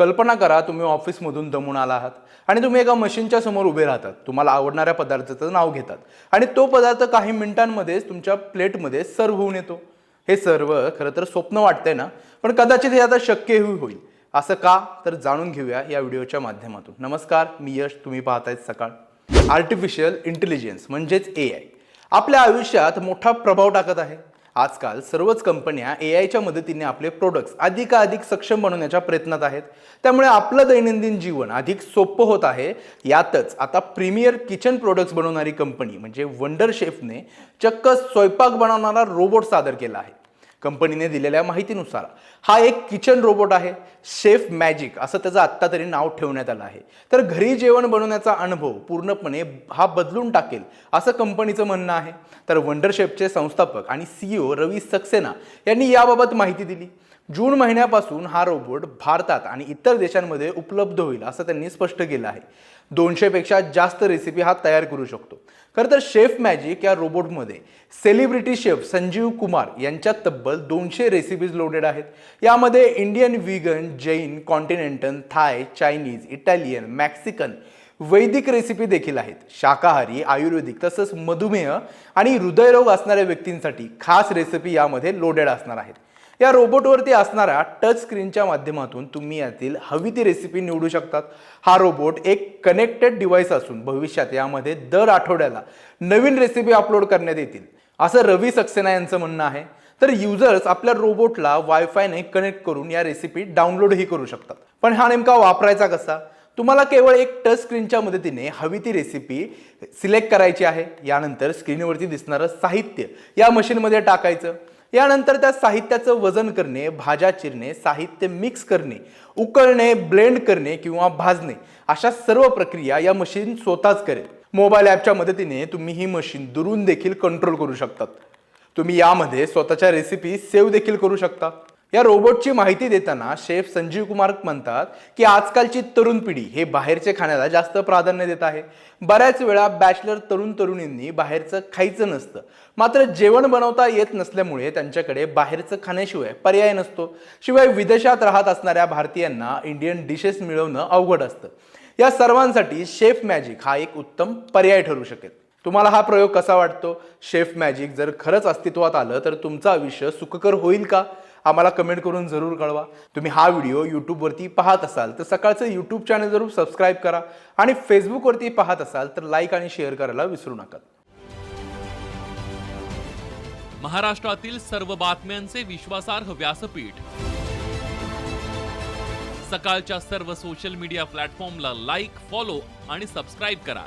कल्पना करा तुम्ही ऑफिसमधून दमून आला आहात आणि तुम्ही एका मशीनच्या समोर उभे राहतात. तुम्हाला आवडणाऱ्या पदार्थाचं नाव घेतात. आणि तो पदार्थ काही मिनिटांमध्येच तुमच्या प्लेटमध्ये सर्व होऊन येतो. हे सर्व खरं तर स्वप्न वाटतंय ना? पण कदाचित हे आता शक्यही होईल. असं का? तर जाणून घेऊया या व्हिडिओच्या माध्यमातून. नमस्कार मी यश. तुम्ही पाहतायत सकाळ. आर्टिफिशियल इंटेलिजन्स म्हणजेच ए आय आपल्या आयुष्यात मोठा प्रभाव टाकत आहे. आजकाल सर्वच कंपन्या ए आयच्या मदतीने आपले प्रोडक्ट्स अधिकाधिक सक्षम बनवण्याच्या प्रयत्नात आहेत. त्यामुळे आपलं दैनंदिन जीवन अधिक सोपं होत आहे. यातच आता प्रीमियर किचन प्रोडक्ट्स बनवणारी कंपनी म्हणजे वंडर शेफने चक्क स्वयंपाक बनवणारा रोबोट सादर केला आहे. कंपनीने दिलेल्या माहितीनुसार. हा एक किचन रोबोट आहे शेफ मॅजिक असं त्याचं आत्ता तरी नाव ठेवण्यात आलं आहे. तर घरी जेवण बनवण्याचा अनुभव पूर्णपणे हा बदलून टाकेल असं कंपनीचं म्हणणं आहे. तर वंडर शेफचे संस्थापक आणि सीईओ रवी सक्सेना यांनी याबाबत माहिती दिली. जून महिन्यापासून हा रोबोट भारतात आणि इतर देशांमध्ये उपलब्ध होईल असं त्यांनी स्पष्ट केलं आहे. दोनशेपेक्षा जास्त रेसिपी हा तयार करू शकतो. खरं तर शेफ मॅजिक या रोबोटमध्ये सेलिब्रिटी शेफ संजीव कुमार यांच्या तब्बल दोनशे रेसिपीज लोडेड आहेत. यामध्ये Indian vegan Jain continental Thai Chinese Italian Mexican वैदिक रेसिपी देखील आहेत. शाकाहारी आयुर्वेदिक तसंच मधुमेह आणि हृदयरोग असणाऱ्या व्यक्तींसाठी खास रेसिपी यामध्ये लोडेड असणार आहेत. या रोबोटवरती असणाऱ्या टच स्क्रीनच्या माध्यमातून तुम्ही यातील हवी ती रेसिपी निवडू शकतात. हा रोबोट एक कनेक्टेड डिव्हाइस असून भविष्यात यामध्ये दर आठवड्याला नवीन रेसिपी अपलोड करण्यात येतील. असं रवी सक्सेना यांचं म्हणणं आहे. तर युजर्स आपल्या रोबोटला वायफायने कनेक्ट करून या रेसिपी डाउनलोडही करू शकतात. पण हा नेमका वापरायचा कसा? तुम्हाला केवळ एक टच स्क्रीनच्या मदतीने हवी ती रेसिपी सिलेक्ट करायची आहे. यानंतर स्क्रीनवरती दिसणारं साहित्य या मशीनमध्ये टाकायचं. यानंतर त्या साहित्याचं वजन करणे भाज्या चिरणे साहित्य मिक्स करणे उकळणे ब्लेंड करणे किंवा भाजणे अशा सर्व प्रक्रिया या मशीन स्वतःच करेल. मोबाईल ॲपच्या मदतीने तुम्ही ही मशीन दुरून देखील कंट्रोल करू शकतात. तुम्ही यामध्ये स्वतःच्या रेसिपी सेव्ह देखील करू शकता. या रोबोटची माहिती देताना शेफ संजीव कुमार म्हणतात की आजकालची तरुण पिढी हे बाहेरचे खाण्याला जास्त प्राधान्य देत आहे. बऱ्याच वेळा बॅचलर तरुण तरुणींनी बाहेरचं खायचं नसतं. मात्र जेवण बनवता येत नसल्यामुळे त्यांच्याकडे बाहेरचं खाण्याशिवाय पर्याय नसतो. शिवाय विदेशात राहत असणाऱ्या भारतीयांना इंडियन डिशेस मिळवणं अवघड असतं. या सर्वांसाठी शेफ मॅजिक हा एक उत्तम पर्याय ठरू शकेल. तुम्हाला हा प्रयोग कसा वाटतो? शेफ मॅजिक जर खरंच अस्तित्वात आलं तर तुमचं आयुष्य सुखकर होईल का? आम्हाला कमेंट करून जरूर कळवा. तुम्ही हा व्हिडिओ यूट्यूबवरती पाहत असाल तर सकाळचं यूट्यूब चॅनल जरूर सबस्क्राईब करा आणि फेसबुकवरती पाहत असाल तर लाईक आणि शेअर करायला विसरू नका. महाराष्ट्रातील सर्व बातम्यांचे विश्वासार्ह व्यासपीठ. सकाळच्या सर्व सोशल मीडिया प्लॅटफॉर्मला लाईक फॉलो आणि सबस्क्राईब करा.